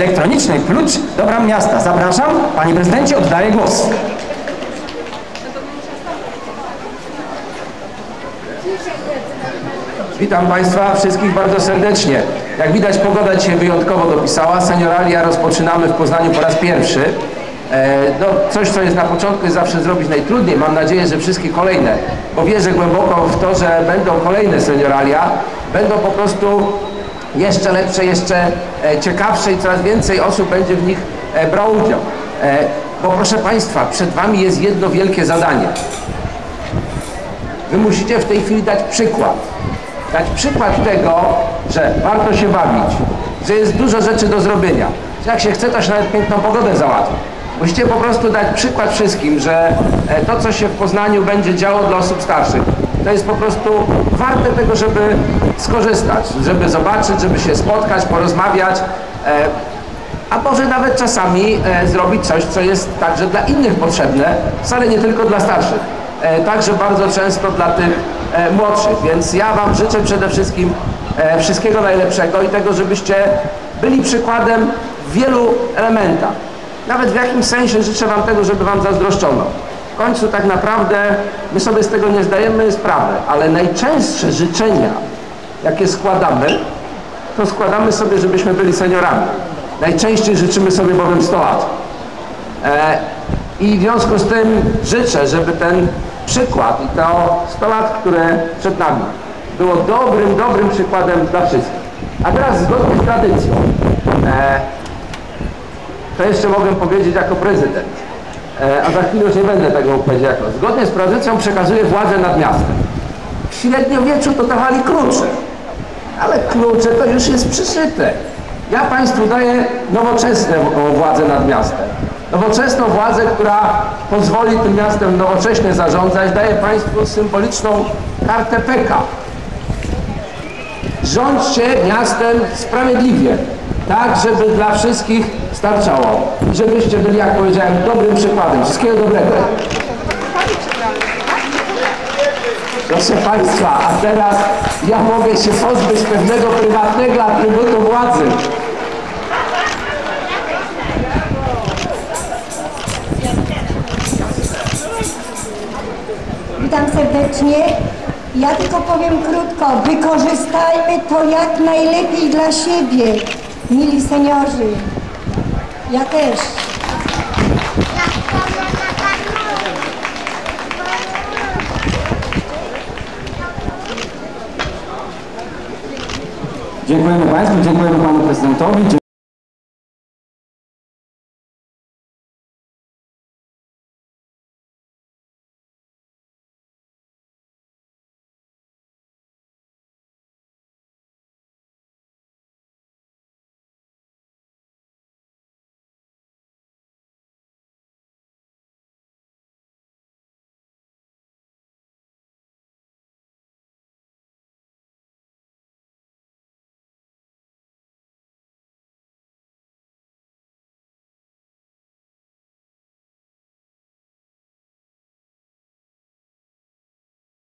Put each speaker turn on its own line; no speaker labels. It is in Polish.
elektroniczny klucz do bram miasta. Zapraszam, panie prezydencie, oddaję głos. Witam Państwa wszystkich bardzo serdecznie. Jak widać pogoda dzisiaj wyjątkowo dopisała. Senioralia rozpoczynamy w Poznaniu po raz pierwszy. E, no, coś, co jest na początku jest zawsze zrobić najtrudniej. Mam nadzieję, że wszystkie kolejne, bo wierzę głęboko w to, że będą kolejne senioralia. Będą po prostu jeszcze lepsze, jeszcze e, ciekawsze i coraz więcej osób będzie w nich e, brało udział. E, bo proszę Państwa, przed Wami jest jedno wielkie zadanie. Wy musicie w tej chwili dać przykład. Dać przykład tego, że warto się bawić, że jest dużo rzeczy do zrobienia, że jak się chce, to się nawet piękną pogodę załatwi. Musicie po prostu dać przykład wszystkim, że to, co się w Poznaniu będzie działo dla osób starszych, to jest po prostu warte tego, żeby skorzystać, żeby zobaczyć, żeby się spotkać, porozmawiać, e, a może nawet czasami e, zrobić coś, co jest także dla innych potrzebne, wcale nie tylko dla starszych, e, także bardzo często dla tych młodszych. Więc ja Wam życzę przede wszystkim wszystkiego najlepszego i tego, żebyście byli przykładem w wielu elementach. Nawet w jakimś sensie życzę Wam tego, żeby Wam zazdroszczono. W końcu tak naprawdę my sobie z tego nie zdajemy sprawy, ale najczęstsze życzenia, jakie składamy, to składamy sobie, żebyśmy byli seniorami. Najczęściej życzymy sobie bowiem 100 lat. E, I w związku z tym życzę, żeby ten przykład i to 100 lat, które przed nami, było dobrym, dobrym przykładem dla wszystkich. A teraz zgodnie z tradycją, e, to jeszcze mogę powiedzieć jako prezydent, a za chwilę już nie będę tego jako. Zgodnie z tradycją przekazuję władzę nad miastem. W średniowieczu to dawali klucze, ale klucze to już jest przyszyte. Ja Państwu daję nowoczesną władzę nad miastem. Nowoczesną władzę, która pozwoli tym miastem nowocześnie zarządzać. Daję Państwu symboliczną kartę PK. Rządźcie miastem sprawiedliwie, tak żeby dla wszystkich starczało. Żebyście byli, jak powiedziałem, dobrym przykładem. Wszystkiego dobrego. Proszę Państwa, a teraz ja mogę się pozbyć pewnego prywatnego atrybutu władzy.
Witam serdecznie. Ja tylko powiem krótko. Wykorzystajmy to jak najlepiej dla siebie, mili seniorzy. Ja też.
Dziękujemy Państwu, dziękujemy Panu Prezydentowi.